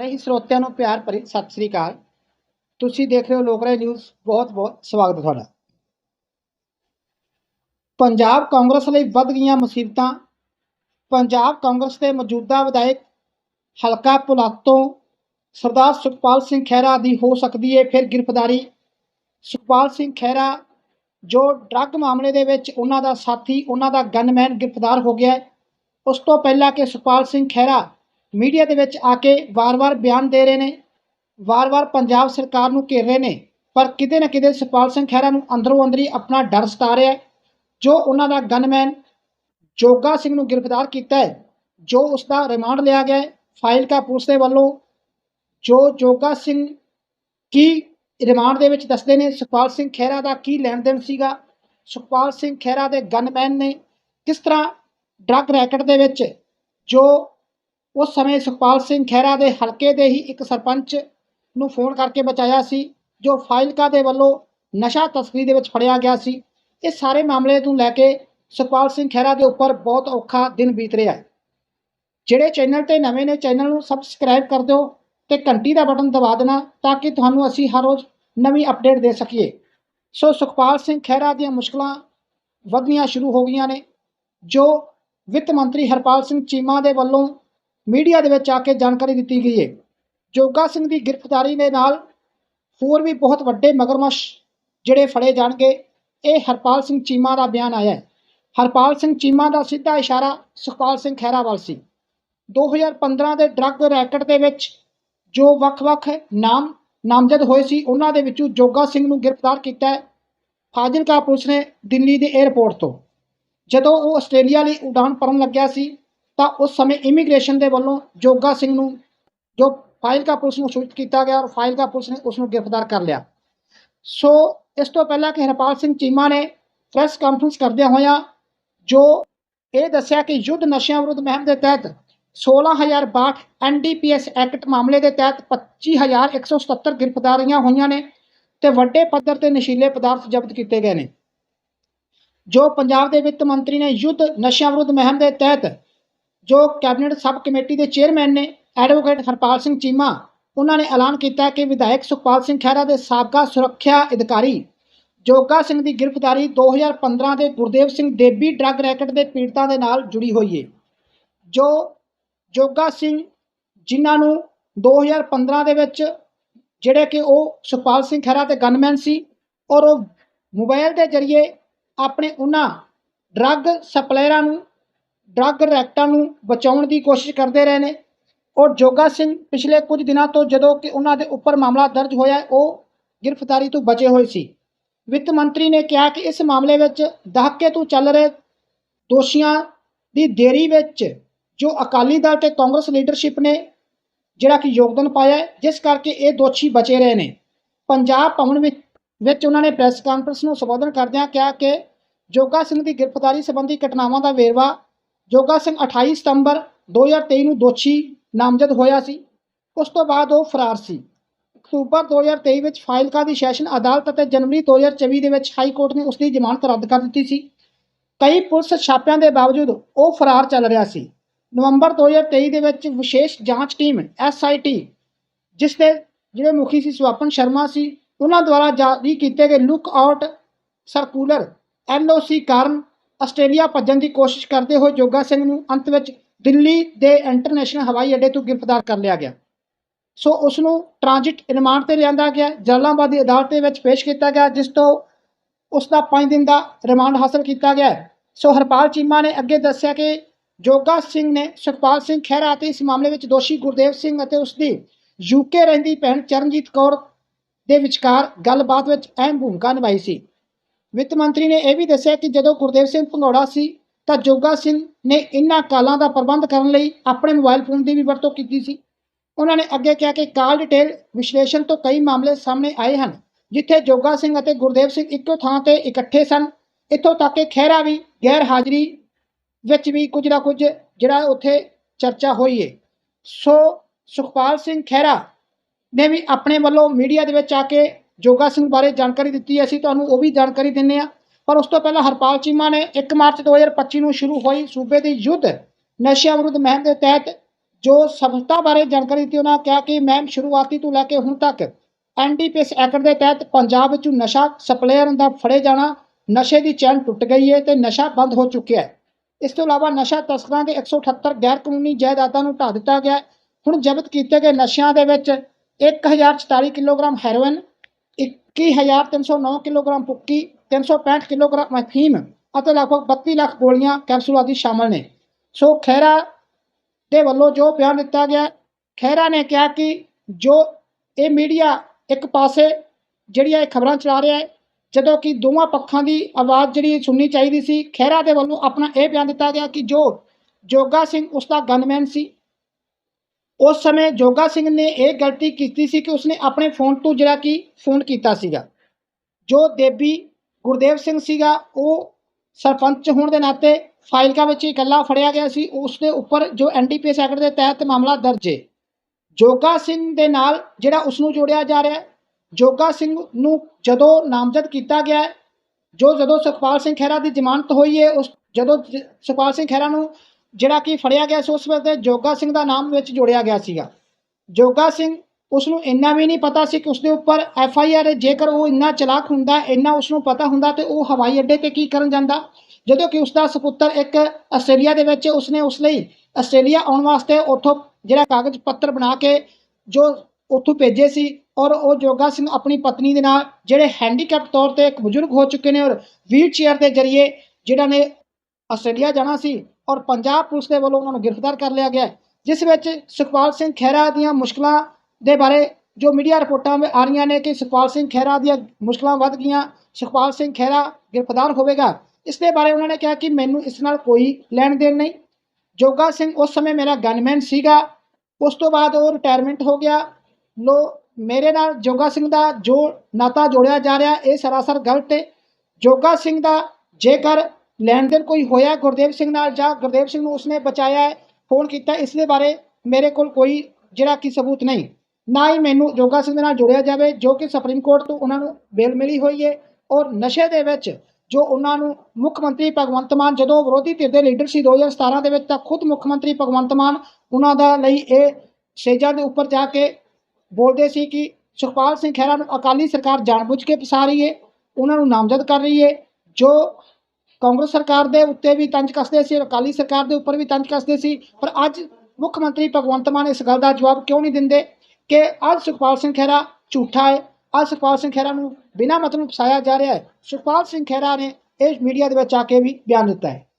ਸਾਰੇ ਹੀ ਸਰੋਤਿਆਂ ਨੂੰ ਪਿਆਰ ਭਰੀ ਸਤਿ ਸ੍ਰੀ ਅਕਾਲ। ਤੁਸੀਂ ਦੇਖ ਰਹੇ ਹੋ ਲੋਕਰਾਏ ਨਿਊਜ਼, ਬਹੁਤ ਬਹੁਤ ਸਵਾਗਤ ਹੈ ਤੁਹਾਡਾ। ਪੰਜਾਬ ਕਾਂਗਰਸ ਲਈ ਵੱਧ ਗਈਆਂ ਮੁਸੀਬਤਾਂ। ਪੰਜਾਬ ਕਾਂਗਰਸ ਦੇ ਮੌਜੂਦਾ ਵਿਧਾਇਕ ਹਲਕਾ ਪੁਲਾਤ ਸਰਦਾਰ ਸੁਖਪਾਲ ਸਿੰਘ ਖਹਿਰਾ ਦੀ ਹੋ ਸਕਦੀ ਹੈ ਫਿਰ ਗ੍ਰਿਫਤਾਰੀ। ਸੁਖਪਾਲ ਸਿੰਘ ਖਹਿਰਾ, ਜੋ ਡਰੱਗ ਮਾਮਲੇ ਦੇ ਵਿੱਚ ਉਹਨਾਂ ਦਾ ਸਾਥੀ, ਉਹਨਾਂ ਦਾ ਗਨਮੈਨ ਗ੍ਰਿਫਤਾਰ ਹੋ ਗਿਆ। ਉਸ ਤੋਂ ਪਹਿਲਾਂ ਕਿ ਸੁਖਪਾਲ ਸਿੰਘ ਖਹਿਰਾ ਮੀਡੀਆ ਦੇ ਵਿੱਚ ਆ ਕੇ ਵਾਰ-ਵਾਰ ਬਿਆਨ ਦੇ ਰਹੇ ਨੇ, ਵਾਰ-ਵਾਰ ਪੰਜਾਬ ਸਰਕਾਰ ਨੂੰ ਘੇਰ ਰਹੇ ਨੇ, ਪਰ ਕਿਤੇ ਨਾ ਕਿਤੇ ਸੁਖਪਾਲ ਸਿੰਘ ਖਹਿਰਾ ਨੂੰ ਅੰਦਰੋਂ ਅੰਦਰੀ ਆਪਣਾ ਡਰ ਸਤਾ ਰਿਹਾ ਜੋ ਉਹਨਾਂ ਦਾ ਗਨਮੈਨ ਜੋਗਾ ਸਿੰਘ ਨੂੰ ਗ੍ਰਿਫਤਾਰ ਕੀਤਾ ਹੈ, ਜੋ ਉਸ ਦਾ ਰਿਮਾਂਡ ਲਿਆ ਗਿਆ ਫਾਈਲ ਕਾ ਪੁਲਿਸ ਦੇ ਵੱਲੋਂ, ਜੋ ਜੋਗਾ ਸਿੰਘ ਕੀ ਰਿਮਾਂਡ ਦੇ ਵਿੱਚ ਦੱਸਦੇ ਨੇ, ਸੁਖਪਾਲ ਸਿੰਘ ਖਹਿਰਾ ਦਾ ਕੀ ਲੈਣ ਦੇਣ ਸੀਗਾ, ਸੁਖਪਾਲ ਸਿੰਘ ਖਹਿਰਾ ਦੇ ਗਨਮੈਨ ਨੇ ਕਿਸ ਤਰ੍ਹਾਂ ਡਰੱਗ ਰੈਕਟ ਦੇ ਵਿੱਚ ਜੋ ਉਸ ਸਮੇਂ ਸੁਖਪਾਲ ਸਿੰਘ ਖਹਿਰਾ ਦੇ ਹਲਕੇ ਦੇ ਹੀ ਇੱਕ ਸਰਪੰਚ ਨੂੰ ਫੋਨ ਕਰਕੇ ਬਚਾਇਆ ਸੀ, ਜੋ ਫਾਈਲਕਾ ਦੇ ਵੱਲੋਂ ਨਸ਼ਾ ਤਸਕਰੀ ਦੇ ਵਿੱਚ ਫੜਿਆ ਗਿਆ ਸੀ। ਇਹ ਸਾਰੇ ਮਾਮਲੇ ਨੂੰ ਲੈ ਕੇ ਸੁਖਪਾਲ ਸਿੰਘ ਖਹਿਰਾ ਦੇ ਉੱਪਰ ਬਹੁਤ ਔਖਾ ਦਿਨ ਬੀਤ ਰਿਹਾ ਹੈ। ਜਿਹੜੇ ਚੈਨਲ ਤੇ ਨਵੇਂ ਨੇ, ਚੈਨਲ ਨੂੰ ਸਬਸਕ੍ਰਾਈਬ ਕਰ ਦਿਓ ਤੇ ਘੰਟੀ ਦਾ ਬਟਨ ਦਬਾ ਦੇਣਾ ਤਾਂ ਕਿ ਤੁਹਾਨੂੰ ਅਸੀਂ ਹਰ ਰੋਜ਼ ਨਵੀਂ ਅਪਡੇਟ ਦੇ ਸਕੀਏ। ਸੋ ਸੁਖਪਾਲ ਸਿੰਘ ਖਹਿਰਾ ਦੀਆਂ ਮੁਸ਼ਕਲਾਂ ਵਧਣੀਆਂ ਸ਼ੁਰੂ ਹੋ ਗਈਆਂ ਨੇ, ਜੋ ਵਿੱਤ ਮੰਤਰੀ ਹਰਪਾਲ ਸਿੰਘ ਚੀਮਾ ਦੇ ਵੱਲੋਂ ਮੀਡੀਆ ਦੇ ਵਿੱਚ ਆ ਕੇ ਜਾਣਕਾਰੀ ਦਿੱਤੀ ਗਈ ਹੈ। ਜੋਗਾ ਸਿੰਘ ਦੀ ਗ੍ਰਿਫਤਾਰੀ ਦੇ ਨਾਲ ਹੋਰ ਵੀ ਬਹੁਤ ਵੱਡੇ ਮਗਰਮੱਛ ਜਿਹੜੇ ਫੜੇ ਜਾਣਗੇ, ਇਹ ਹਰਪਾਲ ਸਿੰਘ ਚੀਮਾ ਦਾ ਬਿਆਨ ਆਇਆ ਹੈ। ਹਰਪਾਲ ਸਿੰਘ ਚੀਮਾ ਦਾ ਸਿੱਧਾ ਇਸ਼ਾਰਾ ਸੁਖਪਾਲ ਸਿੰਘ ਖਹਿਰਾ ਵੱਲ ਸੀ 2015 ਦੇ ਡਰੱਗ ਰੈਕਟ ਦੇ ਵਿੱਚ ਜੋ ਵੱਖ-ਵੱਖ ਨਾਮ ਨਾਮਜ਼ਦ ਹੋਏ ਸੀ, ਉਹਨਾਂ ਦੇ ਵਿੱਚੋਂ ਜੋਗਾ ਸਿੰਘ ਨੂੰ ਗ੍ਰਿਫਤਾਰ ਕੀਤਾ ਫਾਜ਼ਿਲਕਾ ਪੁਲਿਸ ਨੇ ਦਿੱਲੀ ਦੇ 에ਅਰਪੋਰਟ ਤੋਂ। ਜਦੋਂ ਉਹ ਆਸਟ੍ਰੇਲੀਆ ਲਈ ਉਡਾਨ ਭਰਨ ਲੱਗਿਆ ਸੀ ਤਾਂ ਉਸ ਸਮੇਂ ਇਮੀਗ੍ਰੇਸ਼ਨ ਦੇ ਵੱਲੋਂ ਜੋਗਾ ਸਿੰਘ ਨੂੰ ਜੋ ਫਾਜ਼ਿਲਕਾ ਪੁਲਿਸ ਨੂੰ ਸੂਚਿਤ ਕੀਤਾ ਗਿਆ ਔਰ ਫਾਜ਼ਿਲਕਾ ਪੁਲਿਸ ਨੇ ਉਸ ਨੂੰ ਗ੍ਰਿਫਤਾਰ ਕਰ ਲਿਆ। ਸੋ ਇਸ ਤੋਂ ਪਹਿਲਾਂ ਕਿ ਹਰਪਾਲ ਸਿੰਘ ਚੀਮਾ ਨੇ ਪ੍ਰੈਸ ਕਾਨਫਰੰਸ ਕਰਦਿਆਂ ਹੋਇਆਂ ਜੋ ਇਹ ਦੱਸਿਆ ਕਿ ਯੁੱਧ ਨਸ਼ਿਆਂ ਵਿਰੁੱਧ ਮੁਹਿੰਮ ਦੇ ਤਹਿਤ 16062 ਐਨਡੀਪੀਐਸ ਐਕਟ ਮਾਮਲੇ ਦੇ ਤਹਿਤ 25177 ਗ੍ਰਿਫਤਾਰੀਆਂ ਹੋਈਆਂ ਨੇ ਤੇ ਵੱਡੇ ਪੱਧਰ ਤੇ ਨਸ਼ੀਲੇ ਪਦਾਰਥ ਜ਼ਬਤ ਕੀਤੇ ਗਏ ਨੇ। ਜੋ ਪੰਜਾਬ ਦੇ ਵਿੱਤ ਮੰਤਰੀ ਨੇ ਯੁੱਧ ਨਸ਼ਿਆਂ ਵਿਰੁੱਧ ਮੁਹਿੰਮ ਦੇ ਤਹਿਤ ਜੋ ਕੈਬਨਿਟ ਸਬ ਕਮੇਟੀ ਦੇ ਚੇਅਰਮੈਨ ਨੇ, ਐਡਵੋਕੇਟ ਹਰਪਾਲ ਸਿੰਘ ਚੀਮਾ, ਉਹਨਾਂ ਨੇ ਐਲਾਨ ਕੀਤਾ ਕਿ ਵਿਧਾਇਕ ਸੁਖਪਾਲ ਸਿੰਘ ਖਹਿਰਾ ਦੇ ਸਾਬਕਾ ਸੁਰੱਖਿਆ ਅਧਿਕਾਰੀ ਜੋਗਾ ਸਿੰਘ ਦੀ ਗ੍ਰਿਫਤਾਰੀ 2015 ਦੇ ਗੁਰਦੇਵ ਸਿੰਘ ਦੇਬੀ ਡਰੱਗ ਰੈਕਟ ਦੇ ਪੀੜਤਾਂ ਦੇ ਨਾਲ ਜੁੜੀ ਹੋਈ ਹੈ ਜੋ ਜੋਗਾ ਸਿੰਘ ਜਿਨ੍ਹਾਂ ਨੂੰ 2015 ਦੇ ਵਿੱਚ ਜਿਹੜੇ ਕਿ ਉਹ ਸੁਖਪਾਲ ਸਿੰਘ ਖਹਿਰਾ ਤੇ ਗਨਮੈਨ ਸੀ ਔਰ ਉਹ ਮੋਬਾਈਲ ਦੇ ਜ਼ਰੀਏ ਆਪਣੇ ਉਹਨਾਂ ਡਰੱਗ ਸਪਲਾਇਰਾਂ ਨੂੰ ਡਰੱਗ ਰੈਕਟਾਂ ਨੂੰ ਬਚਾਉਣ ਦੀ ਕੋਸ਼ਿਸ਼ ਕਰਦੇ ਰਹੇ ਨੇ। ਔਰ ਜੋਗਾ ਸਿੰਘ ਪਿਛਲੇ ਕੁਝ ਦਿਨਾਂ ਤੋਂ ਜਦੋਂ ਕਿ ਉਹਨਾਂ ਦੇ ਉੱਪਰ ਮਾਮਲਾ ਦਰਜ ਹੋਇਆ, ਉਹ ਗ੍ਰਿਫਤਾਰੀ ਤੋਂ ਬਚੇ ਹੋਏ ਸੀ। ਵਿੱਤ ਮੰਤਰੀ ਨੇ ਕਿਹਾ ਕਿ ਇਸ ਮਾਮਲੇ ਵਿੱਚ ਦਹਾਕੇ ਤੋਂ ਚੱਲ ਰਹੇ ਦੋਸ਼ੀਆਂ ਦੀ ਦੇਰੀ ਵਿੱਚ ਜੋ ਅਕਾਲੀ ਦਲ ਤੇ ਕਾਂਗਰਸ ਲੀਡਰਸ਼ਿਪ ਨੇ ਜਿਹੜਾ ਕਿ ਯੋਗਦਾਨ ਪਾਇਆ ਜਿਸ ਕਰਕੇ ਇਹ ਦੋਸ਼ੀ ਬਚੇ ਰਹੇ ਨੇ। ਪੰਜਾਬ ਭਵਨ ਵਿੱਚ ਵਿੱਚ ਉਹਨਾਂ ਨੇ ਪ੍ਰੈਸ ਕਾਨਫਰੰਸ ਨੂੰ ਸੰਬੋਧਨ ਕਰਦਿਆਂ ਕਿਹਾ ਕਿ ਜੋਗਾ ਸਿੰਘ ਦੀ ਗ੍ਰਿਫਤਾਰੀ ਸੰਬੰਧੀ ਘਟਨਾਵਾਂ ਦਾ ਵੇਰਵਾ ਜੋਗਾ ਸਿੰਘ 28 ਸਤੰਬਰ 2023 ਨੂੰ ਦੋਸ਼ੀ ਨਾਮਜ਼ਦ ਹੋਇਆ ਸੀ। ਉਸ ਤੋਂ ਬਾਅਦ ਉਹ ਫਰਾਰ ਸੀ। ਅਕਤੂਬਰ 2023 ਵਿੱਚ ਫਾਈਲਕਾ ਦੀ ਸੈਸ਼ਨ ਅਦਾਲਤ ਅਤੇ ਜਨਵਰੀ 2024 ਦੇ ਵਿੱਚ ਹਾਈ ਕੋਰਟ ਨੇ ਉਸ ਦੀ ਜ਼ਮਾਨਤ ਰੱਦ ਕਰ ਦਿੱਤੀ ਸੀ। ਕਈ ਪੁਲਿਸ ਛਾਪਿਆਂ ਦੇ ਬਾਵਜੂਦ ਉਹ ਫਰਾਰ ਚੱਲ ਰਿਹਾ ਸੀ। ਨਵੰਬਰ 2023 ਦੇ ਵਿੱਚ ਵਿਸ਼ੇਸ਼ ਜਾਂਚ ਟੀਮ ਐਸਆਈਟੀ ਜਿਸ ਦੇ ਜਿਹੜੇ ਮੁਖੀ ਸੀ ਸਵਾਪਨ ਸ਼ਰਮਾ ਸੀ, ਉਹਨਾਂ ਦੁਆਰਾ ਜਾਰੀ ਕੀਤੇ ਗਏ ਲੁੱਕ ਆਊਟ ਸਰਕੂਲਰ ਐਲਓਸੀ ਕਾਰਨ ਆਸਟ੍ਰੇਲੀਆ ਭੱਜਣ ਦੀ ਕੋਸ਼ਿਸ਼ ਕਰਦੇ ਹੋਏ ਜੋਗਾ ਸਿੰਘ ਨੂੰ ਅੰਤ ਵਿੱਚ ਦਿੱਲੀ ਦੇ ਇੰਟਰਨੈਸ਼ਨਲ ਹਵਾਈ ਅੱਡੇ ਤੋਂ ਗ੍ਰਿਫਤਾਰ ਕਰ ਲਿਆ ਗਿਆ। ਸੋ ਉਸ ਨੂੰ ਟ੍ਰਾਂਜ਼ਿਟ ਰਿਮਾਂਡ ਤੇ ਲਿਆਂਦਾ ਗਿਆ, ਜਲਾਲਾਬਾਦ ਦੀ ਅਦਾਲਤ ਦੇ ਵਿੱਚ ਪੇਸ਼ ਕੀਤਾ ਗਿਆ, ਜਿਸ ਤੋਂ ਉਸ ਦਾ 5 ਦਿਨ ਦਾ ਰਿਮਾਂਡ ਹਾਸਲ ਕੀਤਾ ਗਿਆ। ਸੋ ਹਰਪਾਲ ਚੀਮਾ ਨੇ ਅੱਗੇ ਦੱਸਿਆ ਕਿ ਜੋਗਾ ਸਿੰਘ ਨੇ ਸੁਖਪਾਲ ਸਿੰਘ ਖਹਿਰਾ ਅਤੇ ਇਸ ਮਾਮਲੇ ਵਿੱਚ ਦੋਸ਼ੀ ਗੁਰਦੇਵ ਸਿੰਘ ਅਤੇ ਉਸ ਦੀ ਯੂਕੇ ਰਹਿੰਦੀ ਭੈਣ ਚਰਨਜੀਤ ਕੌਰ ਦੇ ਵਿਚਕਾਰ ਗੱਲਬਾਤ ਵਿੱਚ ਅਹਿਮ ਭੂਮਿਕਾ ਨਿਭਾਈ ਸੀ। ਵਿੱਤ ਮੰਤਰੀ ਨੇ ਇਹ ਵੀ ਦੱਸਿਆ ਕਿ ਜਦੋਂ ਗੁਰਦੇਵ ਸਿੰਘ ਭੰਗੌੜਾ ਸੀ, ਤਾਂ ਜੋਗਾ ਸਿੰਘ ਨੇ ਇਨ੍ਹਾਂ ਕਾਲਾਂ ਦਾ ਪ੍ਰਬੰਧ ਕਰਨ ਲਈ ਆਪਣੇ ਮੋਬਾਈਲ ਫੋਨ ਦੀ ਵੀ ਵਰਤੋਂ ਕੀਤੀ ਸੀ। ਉਹਨਾਂ ਨੇ ਅੱਗੇ ਕਿਹਾ ਕਿ ਕਾਲ ਡਿਟੇਲ ਵਿਸ਼ਲੇਸ਼ਣ ਤੋਂ ਕਈ ਮਾਮਲੇ ਸਾਹਮਣੇ ਆਏ ਹਨ, ਜਿੱਥੇ ਜੋਗਾ ਸਿੰਘ ਅਤੇ ਗੁਰਦੇਵ ਸਿੰਘ ਇੱਕੋ ਥਾਂ ਤੇ ਇਕੱਠੇ ਸਨ। ਇੱਥੋਂ ਤੱਕ ਕਿ ਖਹਿਰਾ ਵੀ ਗੈਰ ਹਾਜ਼ਰੀ ਵਿੱਚ ਵੀ ਕੁਝ ਨਾ ਕੁਝ ਜਿਹੜਾ ਉੱਥੇ ਚਰਚਾ ਹੋਈ ਹੈ ਸੋ ਸੁਖਪਾਲ ਸਿੰਘ ਖਹਿਰਾ ਨੇ ਵੀ ਆਪਣੇ ਵੱਲੋਂ ਮੀਡੀਆ ਦੇ ਵਿੱਚ ਆ ਕੇ ਜੋਗਾ ਸਿੰਘ ਬਾਰੇ ਜਾਣਕਾਰੀ ਦਿੱਤੀ ਹੈ। ਅਸੀਂ ਤੁਹਾਨੂੰ ਉਹ ਵੀ ਜਾਣਕਾਰੀ ਦਿੰਨੇ ਆ ਪਰ ਉਸ ਤੋਂ ਪਹਿਲਾਂ ਹਰਪਾਲ ਚੀਮਾ ਨੇ 1 ਮਾਰਚ 2025 ਨੂੰ ਸ਼ੁਰੂ ਹੋਈ ਸੂਬੇ ਦੀ ਯੁੱਧ ਨਸ਼ਿਆਂ ਵਿਰੁੱਧ ਮੁਹਿੰਮ ਦੇ ਤਹਿਤ ਜੋ ਸਫਲਤਾ ਬਾਰੇ ਜਾਣਕਾਰੀ ਦਿੱਤੀ, ਉਹਨਾਂ ਕਿਹਾ ਕਿ ਮਹਿਮ ਸ਼ੁਰੂਆਤੀ ਤੋਂ ਲੈ ਕੇ ਹੁਣ ਤੱਕ ਐਨਡੀਪੀਐਸ ਐਕਟ ਦੇ ਤਹਿਤ ਪੰਜਾਬ ਵਿੱਚ ਨਸ਼ਾ ਸਪਲਾਇਰ ਦਾ ਫੜੇ ਜਾਣਾ, ਨਸ਼ੇ ਦੀ ਚੈਨ ਟੁੱਟ ਗਈ ਹੈ ਤੇ ਨਸ਼ਾ ਬੰਦ ਹੋ ਚੁੱਕਿਆ ਹੈ। ਇਸ ਤੋਂ ਇਲਾਵਾ ਨਸ਼ਾ ਤਸਕਰਾਂ ਦੇ 178 ਗੈਰ ਕਾਨੂੰਨੀ ਜਾਇਦਾਦਾਂ ਨੂੰ ਢਾਹ ਦਿੱਤਾ ਗਿਆ ਹੁਣ ਜ਼ਬਤ ਕੀਤੇ ਗਏ ਨਸ਼ਿਆਂ ਦੇ ਵਿੱਚ 1044 ਕਿਲੋਗ੍ਰਾਮ ਹੈਰੋਇਨ 21309 ਕਿਲੋਗ੍ਰਾਮ ਪੁੱਕੀ 365 ਕਿਲੋਗ੍ਰਾਮ ਅਫੀਮ ਅਤੇ ਲਗਭਗ 32 ਲੱਖ ਗੋਲੀਆਂ ਕੈਪਸੂਲ ਆਦਿ ਸ਼ਾਮਲ ਨੇ। ਸੋ ਖਹਿਰਾ ਦੇ ਵੱਲੋਂ ਜੋ ਬਿਆਨ ਦਿੱਤਾ ਗਿਆ, ਖਹਿਰਾ ਨੇ ਕਿਹਾ ਕਿ ਜੋ ਇਹ ਮੀਡੀਆ ਇੱਕ ਪਾਸੇ ਜਿਹੜੀਆਂ ਇਹ ਖਬਰਾਂ ਚਲਾ ਰਿਹਾ ਹੈ, ਜਦੋਂ ਕਿ ਦੋਵਾਂ ਪੱਖਾਂ ਦੀ ਆਵਾਜ਼ ਜਿਹੜੀ ਸੁਣਨੀ ਚਾਹੀਦੀ ਸੀ, ਖਹਿਰਾ ਦੇ ਵੱਲੋਂ ਆਪਣਾ ਇਹ ਬਿਆਨ ਦਿੱਤਾ ਗਿਆ ਕਿ ਜੋ ਜੋਗਾ ਸਿੰਘ ਉਸ ਦਾ ਗਨਮੈਨ ਸੀ ਉਸ ਸਮੇਂ ਜੋਗਾ ਸਿੰਘ ਨੇ ਇਹ ਗਲਤੀ ਕੀਤੀ ਸੀ ਕਿ ਉਸਨੇ ਆਪਣੇ ਫੋਨ ਤੋਂ ਜਿਹੜਾ ਕਿ ਫੋਨ ਕੀਤਾ ਸੀਗਾ। ਜੋ ਦੇਬੀ ਗੁਰਦੇਵ ਸਿੰਘ ਸੀਗਾ, ਉਹ ਸਰਪੰਚ ਹੋਣ ਦੇ ਨਾਤੇ ਫਾਈਲਕਾ ਵਿੱਚ ਇਕੱਲਾ ਫੜਿਆ ਗਿਆ ਸੀ। ਉਸ ਦੇ ਉੱਪਰ ਜੋ ਐਨਡੀਪੀਐਸ ਐਕਟ ਦੇ ਤਹਿਤ ਮਾਮਲਾ ਦਰਜ ਹੈ। ਜੋਗਾ ਸਿੰਘ ਦੇ ਨਾਲ ਜਿਹੜਾ ਉਸ ਨੂੰ ਜੋੜਿਆ ਜਾ ਰਿਹਾ ਹੈ, ਜੋਗਾ ਸਿੰਘ ਨੂੰ ਜਦੋਂ ਨਾਮਜ਼ਦ ਕੀਤਾ ਗਿਆ ਜੋ ਜਦੋਂ ਸੁਖਪਾਲ ਸਿੰਘ ਖਹਿਰਾ ਦੀ ਜ਼ਮਾਨਤ ਹੋਈ ਹੈ, ਉਸ ਜਦੋਂ ਸੁਖਪਾਲ ਸਿੰਘ ਖਹਿਰਾ ਨੂੰ ਜਿਹੜਾ ਕਿ ਫੜਿਆ ਗਿਆ ਸੀ ਉਸ ਵੇਲੇ ਜੋਗਾ ਸਿੰਘ ਦਾ ਨਾਮ ਵਿੱਚ ਜੋੜਿਆ ਗਿਆ ਸੀਗਾ। ਜੋਗਾ ਸਿੰਘ ਉਸ ਨੂੰ ਇੰਨਾ ਵੀ ਨਹੀਂ ਪਤਾ ਸੀ ਕਿ ਉਸ ਦੇ ਉੱਪਰ ਐਫ ਆਈ ਆਰ ਜੇਕਰ ਉਹ ਇੰਨਾ ਚਲਾਕ ਹੁੰਦਾ, ਇੰਨਾ ਉਸ ਨੂੰ ਪਤਾ ਹੁੰਦਾ ਤੇ ਉਹ ਹਵਾਈ ਅੱਡੇ ਤੇ ਕੀ ਕਰਨ ਜਾਂਦਾ? ਜਦੋਂ ਕਿ ਉਸ ਦਾ ਸੁਪੁੱਤਰ ਇੱਕ ਆਸਟ੍ਰੇਲੀਆ ਦੇ ਵਿੱਚ ਉਸਨੇ ਉਸ ਲਈ ਆਸਟ੍ਰੇਲੀਆ ਆਉਣ ਵਾਸਤੇ ਉੱਥੋਂ ਜਿਹੜਾ ਕਾਗਜ਼ ਪੱਤਰ ਬਣਾ ਕੇ ਜੋ ਉੱਥੋਂ ਭੇਜੇ ਸੀ ਔਰ ਉਹ ਜੋਗਾ ਸਿੰਘ ਆਪਣੀ ਪਤਨੀ ਦੇ ਨਾਲ ਜਿਹੜੇ ਹੈਂਡੀਕੈਪ ਤੌਰ ਤੇ ਇੱਕ ਬਜ਼ੁਰਗ ਹੋ ਚੁੱਕੇ ਨੇ ਔਰ ਵੀਲ ਚੇਅਰ ਦੇ ਜ਼ਰੀਏ ਜਿਹੜਾ ਨੇ ਆਸਟ੍ਰੇਲੀਆ ਜਾਣਾ ਸੀ ਔਰ ਪੰਜਾਬ ਪੁਲਿਸ ਦੇ ਵੱਲੋਂ ਉਹਨਾਂ ਨੂੰ ਗ੍ਰਿਫਤਾਰ ਕਰ ਲਿਆ ਗਿਆ ਜਿਸ ਵਿੱਚ ਸੁਖਪਾਲ ਸਿੰਘ ਖਹਿਰਾ ਦੀਆਂ ਮੁਸ਼ਕਲਾਂ ਦੇ ਬਾਰੇ ਜੋ ਮੀਡੀਆ ਰਿਪੋਰਟਾਂ ਵਿੱਚ ਆ ਰਹੀਆਂ ਨੇ ਕਿ ਸੁਖਪਾਲ ਸਿੰਘ ਖਹਿਰਾ ਦੀਆਂ ਮੁਸ਼ਕਲਾਂ ਵੱਧ ਗਈਆਂ, ਸੁਖਪਾਲ ਸਿੰਘ ਖਹਿਰਾ ਗ੍ਰਿਫਤਾਰ ਹੋਵੇਗਾ, ਇਸ ਦੇ ਬਾਰੇ ਉਹਨਾਂ ਨੇ ਕਿਹਾ ਕਿ ਮੈਨੂੰ ਇਸ ਨਾਲ ਕੋਈ ਲੈਣ ਦੇਣ ਨਹੀਂ। ਜੋਗਾ ਸਿੰਘ ਉਸ ਸਮੇਂ ਮੇਰਾ ਗਨਮੈਨ ਸੀਗਾ, ਉਸ ਤੋਂ ਬਾਅਦ ਉਹ ਰਿਟਾਇਰਮੈਂਟ ਹੋ ਗਿਆ। ਲੋ, ਮੇਰੇ ਨਾਲ ਜੋਗਾ ਸਿੰਘ ਦਾ ਜੋ ਨਾਤਾ ਜੋੜਿਆ ਜਾ ਰਿਹਾ, ਇਹ ਸਰਾਸਰ ਗਲਤ ਹੈ। ਜੋਗਾ ਸਿੰਘ ਦਾ ਜੇਕਰ ਲੈਣ ਦੇਣ ਕੋਈ ਹੋਇਆ? ਗੁਰਦੇਵ ਸਿੰਘ ਨਾਲ ਜਾਂ ਗੁਰਦੇਵ ਸਿੰਘ ਨੂੰ ਉਸਨੇ ਬਚਾਇਆ ਹੈ, ਫੋਨ ਕੀਤਾ, ਇਸ ਦੇ ਬਾਰੇ ਮੇਰੇ ਕੋਲ ਕੋਈ ਜਿਹੜਾ ਕਿ ਸਬੂਤ ਨਹੀਂ। ਨਾ ਹੀ ਮੈਨੂੰ ਜੋਗਾ ਸਿੰਘ ਦੇ ਨਾਲ ਜੋੜਿਆ ਜਾਵੇ, ਜੋ ਕਿ ਸੁਪਰੀਮ ਕੋਰਟ ਤੋਂ ਉਹਨਾਂ ਨੂੰ ਬੇਲ ਮਿਲੀ ਹੋਈ ਹੈ ਔਰ ਨਸ਼ੇ ਦੇ ਵਿੱਚ ਜੋ ਉਹਨਾਂ ਨੂੰ ਮੁੱਖ ਮੰਤਰੀ ਭਗਵੰਤ ਮਾਨ ਜਦੋਂ ਵਿਰੋਧੀ ਧਿਰ ਦੇ ਲੀਡਰ ਸੀ 2017 ਦੇ ਵਿੱਚ, ਤਾਂ ਖੁਦ ਮੁੱਖ ਮੰਤਰੀ ਭਗਵੰਤ ਮਾਨ ਉਹਨਾਂ ਦਾ ਲਈ ਇਹ ਸਟੇਜਾਂ ਦੇ ਉੱਪਰ ਜਾ ਕੇ ਬੋਲਦੇ ਸੀ ਕਿ ਸੁਖਪਾਲ ਸਿੰਘ ਖਹਿਰਾ ਨੂੰ ਅਕਾਲੀ ਸਰਕਾਰ ਜਾਣਬੁੱਝ ਕੇ ਫਸਾ ਰਹੀ ਹੈ ਉਹਨਾਂ ਨੂੰ ਨਾਮਜ਼ਦ ਕਰ ਰਹੀ ਹੈ ਜੋ ਕਾਂਗਰਸ ਸਰਕਾਰ ਦੇ ਉੱਤੇ ਵੀ ਤੰਜ ਕੱਸਦੇ ਸੀ, ਅਕਾਲੀ ਸਰਕਾਰ ਦੇ ਉੱਪਰ ਵੀ ਤੰਜ ਕੱਸਦੇ ਸੀ, ਪਰ ਅੱਜ ਮੁੱਖ ਮੰਤਰੀ ਭਗਵੰਤ ਮਾਨ ਇਸ ਗੱਲ ਦਾ ਜਵਾਬ ਕਿਉਂ ਨਹੀਂ ਦਿੰਦੇ? ਕਿ ਅੱਜ ਸੁਖਪਾਲ ਸਿੰਘ ਖਹਿਰਾ ਝੂਠਾ ਹੈ, ਅੱਜ ਸੁਖਪਾਲ ਸਿੰਘ ਖਹਿਰਾ ਨੂੰ ਬਿਨਾਂ ਮਤਲਬ ਫਸਾਇਆ ਜਾ ਰਿਹਾ ਹੈ। ਸੁਖਪਾਲ ਸਿੰਘ ਖਹਿਰਾ ਨੇ ਇਹ ਮੀਡੀਆ ਦੇ ਵਿੱਚ ਆ ਕੇ ਵੀ ਬਿਆਨ ਦਿੱਤਾ ਹੈ।